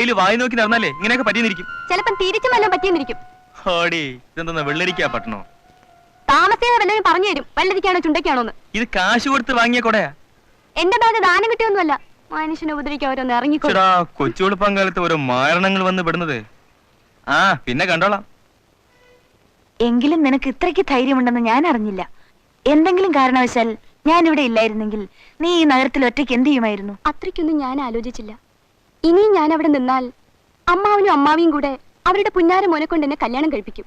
Daily വായി നോക്കി നടന്നല്ലേ ഇങ്ങനെയൊക്കെ പറ്റിയിരിക്കും ചിലപ്പം തിരിച്ചും വല്ലതും പറ്റിയെന്നിരിക്കും. ഓടി ഇതെന്താ വെള്ളരിക്കാ പട്ടണോ? താമസിയാതെ വല്ലതും പറഞ്ഞു തരും. വെള്ളരിക്കാണോ ചുണ്ടക്കാണോ ഇത് കാശ് കൊടുത്ത് വാങ്ങിയ കൊടയാ. എന്റെ ബാഗ് ദാനം കിട്ടിയൊന്നുമല്ല. മനുഷ്യനെ ഉപദ്രവിക്കാൻ ഓരോന്ന് ഇറങ്ങിക്കോ. ചേടാ കാലത്ത് പങ്കാലത്ത് ഓരോ മാരണങ്ങൾ വന്ന് പെടുന്നത്. ആ പിന്നെ കണ്ടോളാം. എങ്കിലും നിനക്ക് ഇത്രയ്ക്ക് ധൈര്യമുണ്ടെന്ന് ഞാൻ അറിഞ്ഞില്ല. എന്തെങ്കിലും കാരണവശാൽ ഞാൻ ഇവിടെ ഇല്ലായിരുന്നെങ്കിൽ നീ ഈ നഗരത്തിൽ ഒറ്റയ്ക്ക് എന്ത് ചെയ്യുമായിരുന്നു? അത്രയ്ക്കൊന്നും ഞാൻ ആലോചിച്ചില്ല. ഇനിയും ഞാൻ അവിടെ നിന്നാൽ അമ്മാവനും അമ്മാവിയും കൂടെ അവരുടെ പുന്നാര മോനെ കൊണ്ട് എന്നെ കല്യാണം കഴിപ്പിക്കും.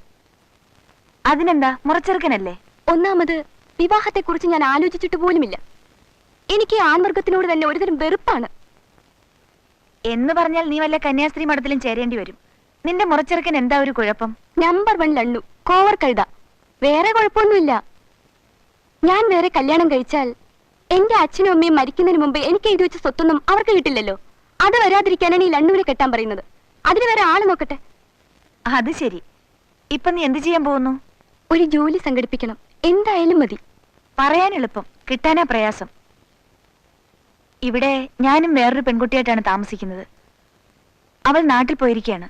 അതിനെന്താ? മുറച്ചെറുക്കനല്ലേ? ഒന്നാമത് വിവാഹത്തെക്കുറിച്ച് ഞാൻ ആലോചിച്ചിട്ട് പോലുമില്ല. എനിക്ക് ആൺവർഗത്തിനോട് തന്നെ ഒരുതരം വെറുപ്പാണ്. എന്ന് പറഞ്ഞാൽ നീ വല്ല കന്യാസ്ത്രീ മഠത്തിലും ചേരേണ്ടി വരും. നിന്റെ മുറച്ചെറുക്കൻ എന്താ ഒരു കുഴപ്പം? നമ്പർ വൺ ലണ്ണു കോവർ കഴുത. വേറെ കുഴപ്പമൊന്നുമില്ല. ഞാൻ വേറെ കല്യാണം കഴിച്ചാൽ എന്റെ അച്ഛനും അമ്മയും മരിക്കുന്നതിന് മുമ്പ് എനിക്ക് എഴുതി വെച്ച സ്വത്തൊന്നും അവർക്ക് കിട്ടില്ലല്ലോ. അത് വരാതിരിക്കാനാണ് ഈ ലണ്ണൂര് കെട്ടാൻ പറയുന്നത്. അതിന് വരെ ആൾ നോക്കട്ടെ. അത് ശരി. ഇപ്പൊ നീ എന്ത് ചെയ്യാൻ പോകുന്നു? ഒരു ജോലി സംഘടിപ്പിക്കണം. എന്തായാലും മതി. പറയാൻ എളുപ്പം. കിട്ടാനാ പ്രയാസം. ഇവിടെ ഞാനും വേറൊരു പെൺകുട്ടിയായിട്ടാണ് താമസിക്കുന്നത്. അവൾ നാട്ടിൽ പോയിരിക്കുകയാണ്.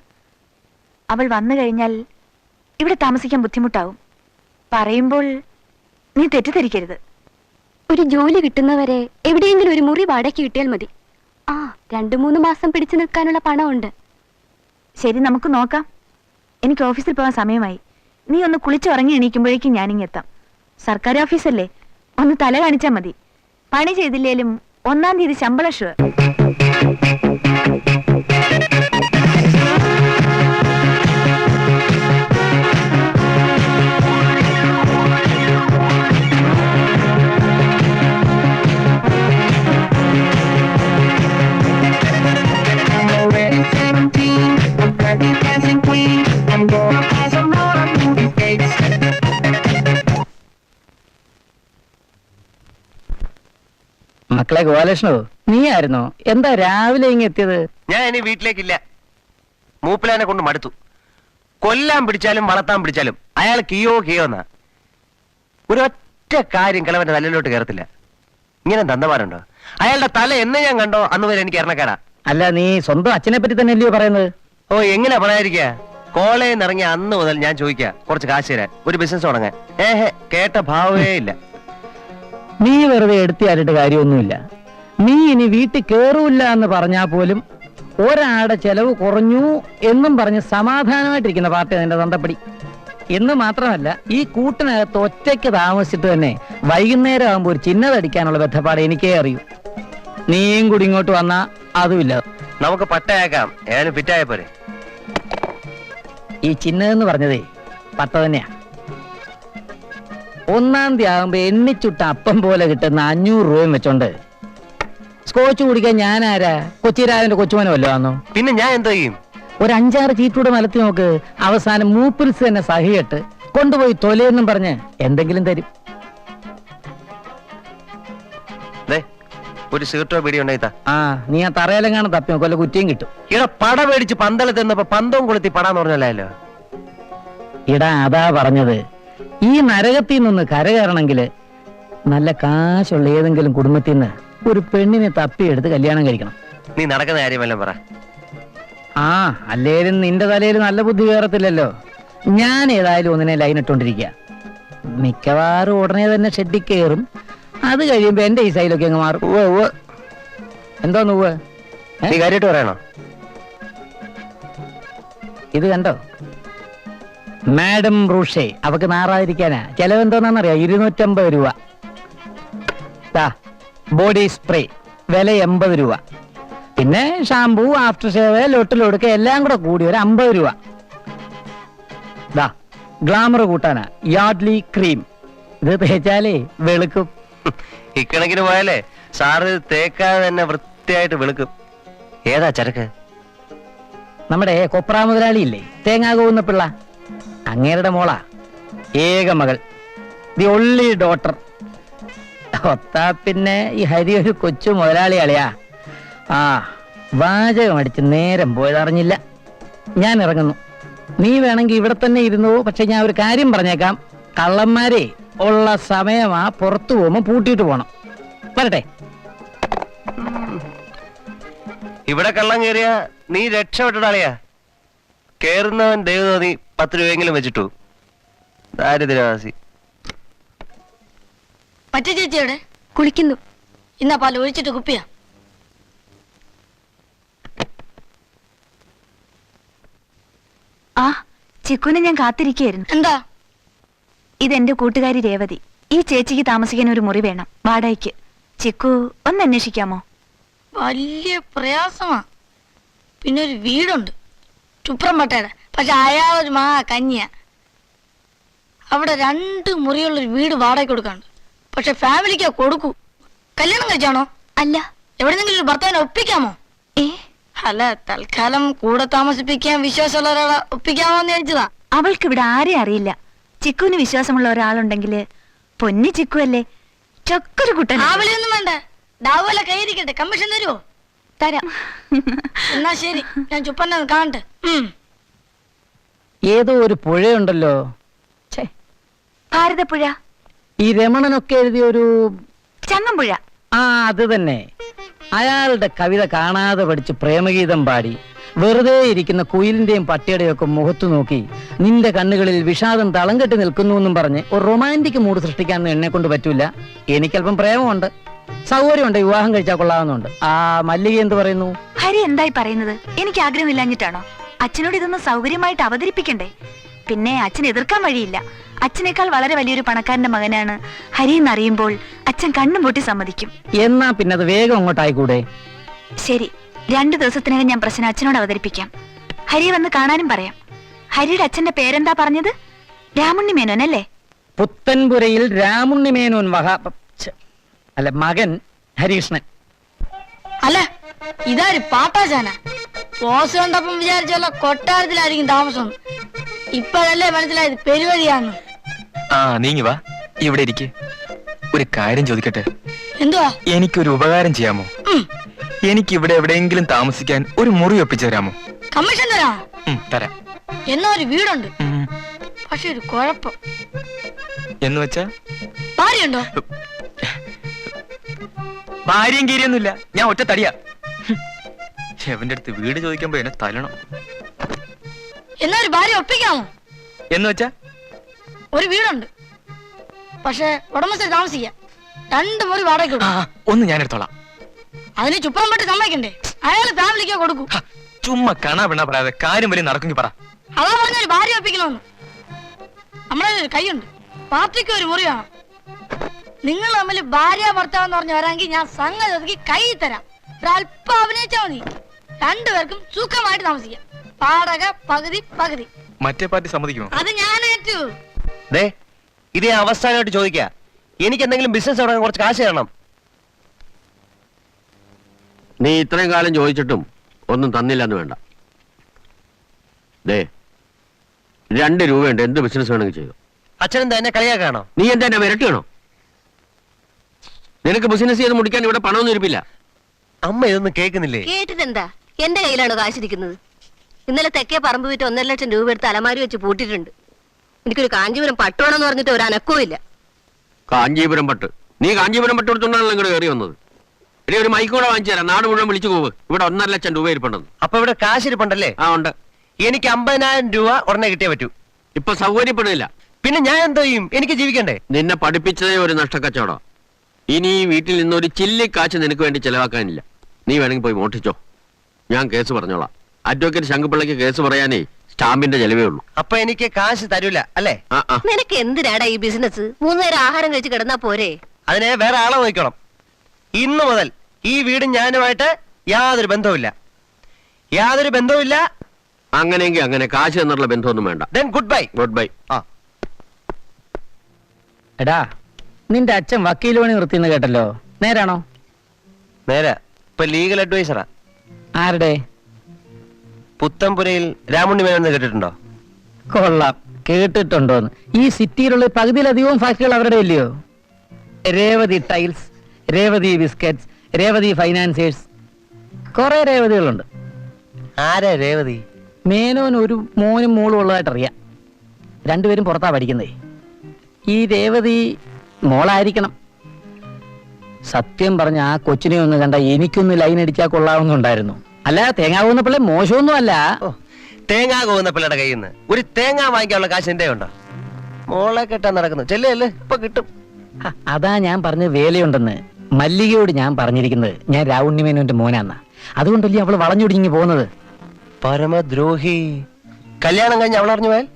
അവൾ വന്നു കഴിഞ്ഞാൽ ഇവിടെ താമസിക്കാൻ ബുദ്ധിമുട്ടാവും. പറയുമ്പോൾ നീ തെറ്റിദ്ധരിക്കരുത്. ഒരു ജോലി കിട്ടുന്നവരെ എവിടെയെങ്കിലും ഒരു മുറി വാടകയ്ക്ക് കിട്ടിയാൽ മതി. ആ രണ്ടു മൂന്ന് മാസം പിടിച്ചു നിൽക്കാനുള്ള പണമുണ്ട്. ശരി നമുക്ക് നോക്കാം. എനിക്ക് ഓഫീസിൽ പോകാൻ സമയമായി. നീ ഒന്ന് കുളിച്ചുറങ്ങി എണീക്കുമ്പോഴേക്കും ഞാനിങ്ങ് എത്താം. സർക്കാർ ഓഫീസല്ലേ? ഒന്ന് തല കാണിച്ചാൽ മതി. പണി ചെയ്തില്ലേലും ഒന്നാം തീയതി ശമ്പളം ഷുവർ. മക്കളെ ഗോപാലകൃഷ്ണോ നീ ആയിരുന്നോ? എന്താ രാവിലെ ഇങ്ങ് എത്തിയത്? ഞാൻ ഇനി വീട്ടിലേക്കില്ല. മൂപ്പിലാനെ കൊണ്ട് മടുത്തു. കൊല്ലാൻ പിടിച്ചാലും വളർത്താൻ പിടിച്ചാലും അയാൾ കിയോ കിയോ എന്നാ. ഒരൊറ്റ ഒറ്റ കാര്യം കിളവന്റെ തലയിലോട്ട് കയറത്തില്ല. ഇങ്ങനെ തന്നമാരുണ്ടോ അയാളുടെ തല എന്ന് ഞാൻ കണ്ടോ? അന്ന് വരെ എനിക്ക് ഇറങ്ങക്കാടാ അല്ല നീ സ്വന്തം അച്ഛനെ പറ്റി തന്നെ അല്ലയോ പറയുന്നത്? ഓ എങ്ങനെ പറയാതിരിക്ക? കോളേജിൽ നിന്ന് ഇറങ്ങിയ അന്ന് മുതൽ ഞാൻ ചോദിക്കാം. കുറച്ച് കാശ് തരാൻ. ഒരു ബിസിനസ് തുടങ്ങാൻ. ഏഹ് കേട്ട ഭാവമേ ഇല്ല. നീ വെറുതെ എടുത്തിയാലിട്ട് കാര്യമൊന്നുമില്ല. നീ ഇനി വീട്ടിൽ കേറൂല്ല എന്ന് പറഞ്ഞാൽ പോലും ഒരാളുടെ ചെലവ് കുറഞ്ഞു എന്നും പറഞ്ഞ് സമാധാനമായിട്ടിരിക്കുന്ന പാർട്ടി അതിന്റെ തന്തപ്പടി. എന്ന് മാത്രമല്ല ഈ കൂട്ടിനകത്ത് ഒറ്റയ്ക്ക് താമസിച്ചിട്ട് തന്നെ വൈകുന്നേരം ആകുമ്പോൾ ഒരു ചിഹ്നതടിക്കാനുള്ള ബന്ധപ്പാട് എനിക്കേ അറിയൂ. നീയും കൂടി ഇങ്ങോട്ട് വന്നാ അതുമില്ല. നമുക്ക് പട്ടയാക്കാം. ഏതായാലും ഫിറ്റായ പോരെ. ഈ ചിഹ്നം പറഞ്ഞതേ പട്ട തന്നെയാ ഒന്നാം തീയതി ആകുമ്പോ എണ്ണിച്ചുട്ട അപ്പം പോലെ കിട്ടുന്ന അഞ്ഞൂറ് രൂപയും വെച്ചോണ്ട്. സ്കോച്ച് കുടിക്കാൻ ഞാൻ ആരാ കൊച്ചിരാവിന്റെ കൊച്ചുമോനെ വല്ലോ ആന്നോ പിന്നെ ഞാൻ എന്താ ചെയ്യും? ഒരു അഞ്ചാറ് ചീറ്റൂടെ മലത്തി നോക്ക്. അവസാനം മൂപ്പിൽസ് തന്നെ സഹിയിട്ട് കൊണ്ടുപോയി തൊലയെന്നും പറഞ്ഞ് എന്തെങ്കിലും തരും. ദേ ഒരു സിഗരറ്റോ ഉണ്ടായിത്താ ആ നീ ആ തറയിലെങ്ങാണ് തപ്പി നോക്കല്ല കുറ്റിയും കിട്ടും. ഇവിടെ പട മേടിച്ച് പന്തളത്ത് നിന്നപ്പോ പന്തവും കൊളുത്തി പടാന്ന് പറഞ്ഞല്ലോ ഇടാ അതാ പറഞ്ഞത്. ഈ നരകത്തിൽ നിന്ന് കരകയറണമെങ്കിൽ നല്ല കാശുള്ള ഏതെങ്കിലും കുടുംബത്തിൽ നിന്ന് ഒരു പെണ്ണിനെ തപ്പിയെടുത്ത് കല്യാണം കഴിക്കണം. നീ നടക്കുന്ന കാര്യമല്ല പറ. ആ അല്ലേലും നിന്റെ തലയിൽ നല്ല ബുദ്ധി കയറത്തില്ലല്ലോ. ഞാൻ ഏതായാലും ഒന്നിനെ ലൈൻ ഇട്ടോണ്ടിരിക്കുക മിക്കവാറും ഉടനെ തന്നെ ഷെഡിൽ കയറും. അത് കഴിയുമ്പോ എന്റെ ഈ സൈലൊക്കെ അങ്ങ് മാറും. ഉവ്വ് ഉവ്വ്. എന്തോ ഉവ്വ്? നീ കാര്യമായിട്ട് പറയണോ? ഇത് കണ്ടോ? മാഡം റൂഷേ അവക്ക് നാറാതിരിക്കാനാ. ചെലവെന്തോന്നറിയാം ഇരുന്നൂറ്റമ്പത് രൂപ. ബോഡി സ്പ്രേ വില എൺപത് രൂപ. പിന്നെ ഷാംപൂ ആഫ്റ്റർ ഷേവ് ലൊട്ടിലൊടുക്ക എല്ലാം കൂടെ കൂടി ഒരു അമ്പത് രൂപ. ദാ ഗ്ലാമർ കൂട്ടാനാ. Yardley cream. ഇത് തേച്ചാലേ വെളുക്കും. ഇക്കണക്കിന് പോയാലേ സാറ് തേക്കാതെ തന്നെ വൃത്തിയായിട്ട് വെളുക്കും. ഏതാ ചരക്ക്? നമ്മുടെ കൊപ്ര മുതലാളി ഇല്ലേ തേങ്ങാ കോവുന്ന പിള്ള. അങ്ങേരുടെ മോളാ. ഏക മകൾ. ദി ഒള്ളി ഡോട്ടർ ഒത്താ പിന്നെ ഈ ഹരി ഒരു കൊച്ചു മുതലാളി അളിയാ ആ വാചകം അടിച്ച് നേരം പോയതറിഞ്ഞില്ല ഞാൻ ഇറങ്ങുന്നു. നീ വേണമെങ്കിൽ ഇവിടെ തന്നെ ഇരുന്നു പക്ഷെ ഞാൻ ഒരു കാര്യം പറഞ്ഞേക്കാം. കള്ളന്മാരെ ഉള്ള സമയമാ പുറത്തു പോകുമ്പോ പൂട്ടിയിട്ട് പോണം. വരട്ടെ. ഇവിടെ കള്ളം കയറിയ നീ രക്ഷപ്പെട്ടിടാളിയാ കേറുന്നവൻ ദൈവം നീ പത്ത് രൂപയെങ്കിലും വെച്ചിട്ടു. ദാരിദ്ര്യവാസി. മറ്റേ ചേച്ചിയുടെ കുളിക്കുന്നു. ഇന്നാ പാൽ ഒഴിച്ചിട്ട് കുപ്പിയാ. ആ ചിക്കുനെ ഞാൻ കാത്തിരിക്കുകയായിരുന്നു. എന്താ? ഇതെന്റെ കൂട്ടുകാരി രേവതി. ഈ ചേച്ചിക്ക് താമസിക്കാൻ ഒരു മുറി വേണം. വാടകയ്ക്ക്. ചിക്കു ഒന്ന് അന്വേഷിക്കാമോ? വലിയ പ്രയാസമാ. പിന്നെ ഒരു വീടുണ്ട്. ചുപ്രംപട്ടയുടെ പക്ഷെ അയാൾ ഒരു മാ കന്യ അവിടെ രണ്ട് മുറിയുള്ളൊരു വീട് വാടക കൊടുക്കാണ്ട് പക്ഷെ ഫാമിലിക്കാ കൊടുക്കൂ. കല്യാണം കഴിച്ചാണോ? അല്ല. എവിടെന്നെങ്കിലും ഒരു ഭർത്താവിനെ ഒപ്പിക്കാമോ? ഏ? അല്ല തൽക്കാലം കൂടെ താമസിപ്പിക്കാൻ വിശ്വാസമുള്ള ഒരാളെ ഒപ്പിക്കാമോ എന്ന് ചോദിച്ചതാ അവൾക്ക് ഇവിടെ ആരെയും അറിയില്ല. ചിക്കുവിന് വിശ്വാസമുള്ള ഒരാളുണ്ടെങ്കിൽ പൊന്നി ചിക്കു അല്ലേ? ചൊക്കൊരു കുട്ടൻ ആ വിളിയൊന്നും വേണ്ട ഡാവുല കൈയിരിക്കട്ടെ കമ്മീഷൻ തരുമോ തരാം. എന്നാ ശരി ഞാൻ ചുപ്പന്നെ ഒന്ന് കാണട്ടെ. ഉം. ഏതോ ഒരു പുഴയുണ്ടല്ലോ. ഛേ ഭാരതപ്പുഴ. ഈ രമണനൊക്കെ എഴുതിയ ഒരു ചങ്ങമ്പുഴ. ആ അത് തന്നെ. അയാളുടെ കവിത കാണാതെ പഠിച്ച് പ്രേമഗീതം പാടി വെറുതെ ഇരിക്കുന്ന കുയിലിന്റെയും പട്ടിയുടെയും ഒക്കെ മുഖത്തു നോക്കി നിന്റെ കണ്ണുകളിൽ വിഷാദം തളം കെട്ടി നിൽക്കുന്നു എന്നും പറഞ്ഞ് ഒരു റൊമാന്റിക് മൂഡ് സൃഷ്ടിക്കാൻ എന്നെ കൊണ്ട് പറ്റൂല. എനിക്കല്പം പ്രേമമുണ്ട്. സൗകര്യമുണ്ട് വിവാഹം കഴിച്ചാൽ കൊള്ളാവുന്നുണ്ട് ആ മല്ലിക എന്ത് പറയുന്നു? ഹരി എന്തായി പറയുന്നത്? എനിക്ക് ആഗ്രഹമില്ലാഞ്ഞിട്ടാണോ? അച്ഛനോട് ഇതൊന്ന് സൗകര്യമായിട്ട് അവതരിപ്പിക്കണ്ടേ? പിന്നെ അച്ഛൻ എതിർക്കാൻ വഴിയില്ല. അച്ഛനേക്കാൾ വളരെ വലിയൊരു പണക്കാരന്റെ മകനാണ് ഹരി എന്നറിയുമ്പോൾ അച്ഛൻ കണ്ണും പൊട്ടി സമ്മതിക്കും. എന്നാ പിന്നെ അത് വേഗം അങ്ങോട്ടായിക്കൂടെ? ശരി രണ്ടു ദിവസത്തിനകം ഞാൻ പ്രശ്നം അച്ഛനോട് അവതരിപ്പിക്കാം. ഹരി വന്ന് കാണാനും പറയാം. ഹരിയുടെ അച്ഛന്റെ പേരെന്താ പറഞ്ഞത്? രാമുണ്ണി മേനോൻ അല്ലേ? പുത്തൻപുരയിൽ രാമുണ്ണി മേനോൻ മഹാ ഛെ, അല്ല മകൻ ഹരികൃഷ്ണൻ അല്ല ഇതാര് പാപ്പാചാന പോസ് കണ്ടപ്പം വിചാരിച്ചല്ല കൊട്ടാരത്തിലായിരിക്കും താമസം. ഇപ്പഴല്ലേ മനസ്സിലായത് പെരുവഴിയാന്ന്. ആ നീങ്ങി വാ. ഇവിടെ ഇരിക്കെ. ഒരു കാര്യം ചോദിക്കട്ടെ? എന്തുവാ? എനിക്കൊരു ഉപകാരം ചെയ്യാമോ? എനിക്ക് ഇവിടെ എവിടെയെങ്കിലും താമസിക്കാൻ ഒരു മുറി ഒപ്പിച്ചു തരാമോ? കമ്മീഷൻ തരാ? തരാം. എന്നാ ഒരു വീടുണ്ട്. പക്ഷെ ഒരു കുഴപ്പം. എന്ന് വെച്ചാ? ഭാര്യയുണ്ടോ? ഭാര്യയും കീരിയൊന്നുമില്ല. ഞാൻ ഒറ്റ തടിയാ. എവന്റെ അടുത്ത് വീട് ചോദിക്കുമ്പോ എന്നെ തലണം എന്നാ ഒരു ഭാര്യ ഒപ്പിക്കാമോ? എന്ന് വെച്ചാ? ഒരു വീടുണ്ട്. പക്ഷെ ഉടമസ്ഥ താമസിക്കാം. രണ്ടു മുറി വാടക ഒന്ന് ഞാൻ എടുത്തോളാം അതിന് ചുപ്പറം പെട്ട് സമ്മതിക്കണ്ടേ? അയാൾ ഫാമിലിക്കോ കൊടുക്കൂ. ചുമ്മാ കണാ പിണ പറയാതെ കാര്യം വലിയ നടക്കുമെങ്കിൽ പറ. അതാ പറഞ്ഞൊരു ഭാര്യ ഒപ്പിക്കണമെന്ന്. നമ്മളെ കൈയുണ്ട് പാർട്ടിക്ക് ഒരു മുറി വേണം. നിങ്ങൾ തമ്മിൽ ഭാര്യ ഭർത്താവെന്ന് പറഞ്ഞു വരാമെങ്കിൽ ഞാൻ സംഗതി ഒതുക്കി കൈ തരാം. ഒരല്പം അഭിനയിച്ചാ മതി. രണ്ടുപേർക്കും സുഖമായിട്ട് താമസിക്കാം. പാടക പകുതി പകുതി. മറ്റേ പാർട്ടി സമ്മതിക്കുമോ? അത് ഞാൻ ഏറ്റു. ദേ ഇത് ഞാൻ അവസാനമായിട്ട് ചോദിക്കുക എനിക്ക് എന്തെങ്കിലും ബിസിനസ് തുടങ്ങാൻ കുറച്ച് കാശ് തരണം. നീ ഇത്രയും കാലം ചോദിച്ചിട്ടും ഒന്നും തന്നില്ലെന്ന് വേണ്ട. ദേ രണ്ട് രൂപയുണ്ട്. എന്ത് ബിസിനസ് വേണമെങ്കിൽ ചെയ്തു. അച്ഛൻ എന്താ എന്നെ കളിയാക്കാണോ? നീ എന്താ എന്നെ വിരട്ടിയാണോ നിനക്ക് ബിസിനസ് ചെയ്ത് മുടിക്കാൻ ഇവിടെ പണമൊന്നും ഇരിപ്പില്ല അമ്മ ഇതൊന്നും കേൾക്കുന്നില്ലേ? കേട്ടിട്ടെന്താ? എന്റെ കയ്യിലാണ് കാശിരിക്കുന്നത്? ഇന്നലെ തെക്കേ പറമ്പ് വിറ്റ് ഒന്നര ലക്ഷം രൂപ എടുത്ത് അലമാരി വെച്ച് പൂട്ടിയിട്ടുണ്ട്. എനിക്കൊരു കാഞ്ചീപുരം പട്ടുവാണെന്ന് പറഞ്ഞിട്ട് ഒരു അനക്കവും ഇല്ല. കാഞ്ചീപുരം പട്ട്. നീ കാഞ്ചീപുരം പട്ട് എടുത്തോണ്ടാണല്ലോ ഇങ്ങോട്ട് കയറി വന്നത്. ഇനി ഒരു മൈക്ക് കൂടെ വാങ്ങിച്ചു തരാം. നാട് മുഴുവൻ വിളിച്ചു പോവ് ഇവിടെ ഒന്നര ലക്ഷം രൂപ ഇരിപ്പുണ്ടെന്ന്. അപ്പൊ ഇവിടെ കാശ് ഇരിപ്പുണ്ടല്ലേ ആ ഉണ്ട്. എനിക്ക് അമ്പതിനായിരം രൂപ ഉടനെ കിട്ടിയേ പറ്റൂ. ഇപ്പൊ സൗകര്യപ്പെടില്ല പിന്നെ ഞാൻ എന്തോ ചെയ്യും? എനിക്ക് ജീവിക്കണ്ടേ? നിന്നെ പഠിപ്പിച്ചതേ ഒരു നഷ്ടക്കച്ചവടം. ഇനി ഈ വീട്ടിൽ നിന്ന് ഒരു ചില്ലി കാശ് നിനക്ക് വേണ്ടി ചെലവാക്കാനില്ല. നീ വേണമെങ്കിൽ പോയി മോട്ടിച്ചോ ഞാൻ കേസ് പറഞ്ഞോളാം. അഡ്വക്കേറ്റ് ശങ്കുപിള്ളയ്ക്ക് കേസ് പറയാനേ സ്റ്റാമ്പിന്റെ ചെലവേ ഉള്ളൂ. അപ്പൊ എനിക്ക് കാശ് തരൂല അല്ലേ? ആ ആ. നിനക്ക് എന്തിനാടാ ഈ ബിസിനസ് മൂന്ന് നേരം ആഹാരം കഴിച്ച് കിടന്നാ പോരെ? അതിനെ വേറെ ആളെ നോക്കണം ഇന്ന് മുതൽ ഈ വീടും ഞാനുമായിട്ട് യാതൊരു ബന്ധവുമില്ല. യാതൊരു ബന്ധവുമില്ല. അങ്ങനെയെങ്കിൽ അങ്ങനെ കാശ് എന്നുള്ള ബന്ധമൊന്നും വേണ്ട. Then good bye good bye ആ. എടാ നിന്റെ അച്ഛൻ വക്കീൽ പണി നിർത്തിയെന്ന് കേട്ടല്ലോ. നേരാണോ? നേരാ. ഇപ്പൊ ലീഗൽ അഡ്വൈസറാ ആരുടെ? പുത്തംപുരയിൽ രാമുണ്ണി മേനോന്ന് കേട്ടിട്ടുണ്ടോ? കൊള്ളാം. കേട്ടിട്ടുണ്ടോ ഈ സിറ്റിയിലുള്ള പകുതിയിലധികവും ഫാക്ടറികൾ അവരുടെ ഇല്ലയോ? Revathi tiles Revathi biscuits Revathi financiers. കുറെ രേവതികളുണ്ട്. ആരാ രേവതി? മേനോൻ ഒരു മോനും മോളും ഉള്ളതായിട്ട് അറിയാം രണ്ടുപേരും പുറത്താ പഠിക്കുന്നേ. ഈ രേവതി മോളായിരിക്കണം. സത്യം പറഞ്ഞ ആ കൊച്ചിനെ ഒന്ന് കണ്ട എനിക്കൊന്ന് ലൈൻ അടിച്ചാൽ കൊള്ളാവുന്നുണ്ടായിരുന്നു. അല്ല തേങ്ങാകുന്ന പിള്ളേ മോശമൊന്നും അല്ല. തേങ്ങാ കോവുന്ന പിള്ളയുടെ കയ്യിൽ നിന്ന് ഒരു തേങ്ങ വാങ്ങിക്കാനുള്ള കാശ് എന്റെ ഉണ്ടോ മോളെ കെട്ടാൻ നടക്കുന്നു. ചെല്ലേ ഇപ്പൊ കിട്ടും. ഹ, അതാ ഞാൻ പറഞ്ഞ വേലയുണ്ടെന്ന്. മല്ലികയോട് ഞാൻ പറഞ്ഞിരിക്കുന്നത്. ഞാൻ രാവുണ്ണിമേനോന്റെ മോനാന്ന. അതുകൊണ്ടല്ലേ അവൾ വളഞ്ഞൊടിങ്ങി പോകുന്നത്? പരമദ്രോഹി. കല്യാണം കഴിഞ്ഞ് അവൾ അറിഞ്ഞു പോയാൽ?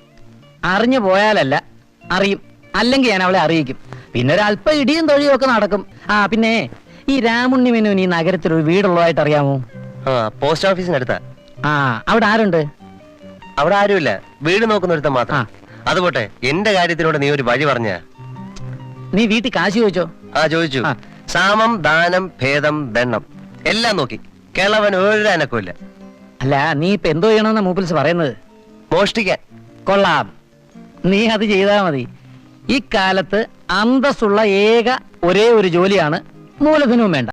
അറിഞ്ഞു പോയാലല്ല അറിയും. അല്ലെങ്കിൽ ഞാൻ അവളെ അറിയിക്കും. പിന്നെ ഒരു അല്പ ഇടിയും തൊഴിയും ഒക്കെ നടക്കും. ആ പിന്നെ ഈ രാമുണ്ണി രാമുണ്ണിമേനോൻ ഈ നഗരത്തിൽ ഒരു വീടുള്ളതായിട്ട് അറിയാമോ? ആ പോസ്റ്റ് ഓഫീസിനടുത്താ ആ അവിടെ ആരുണ്ട്? അവിടെ ആരുമില്ല. വീട് നോക്കുന്ന ഒരുത്തൻ മാത്രം. ആ. അതുപോട്ടെ എന്റെ കാര്യത്തിലൂടെ നീ ഒരു വഴി പറഞ്ഞ. നീ വീട്ടിൽ കാശ് ചോദിച്ചോ? ആ ചോദിച്ചു. ആ. സാമം ദാനം ഭേദം ദണ്ണം എല്ലാം നോക്കി. കേളവൻ ഒരു അനക്കമില്ല. അല്ല നീ ഇപ്പൊ എന്തോ ചെയ്യണമെന്ന മൂപ്പിൽസ് പറയുന്നത്? മോഷ്ടിക്കാൻ. കൊള്ളാം. നീ അത് ചെയ്താ മതി. ഇക്കാലത്ത് അന്തസ്സുള്ള ഏക ഒരേ ഒരു ജോലിയാണ് മൂലധനവും വേണ്ട.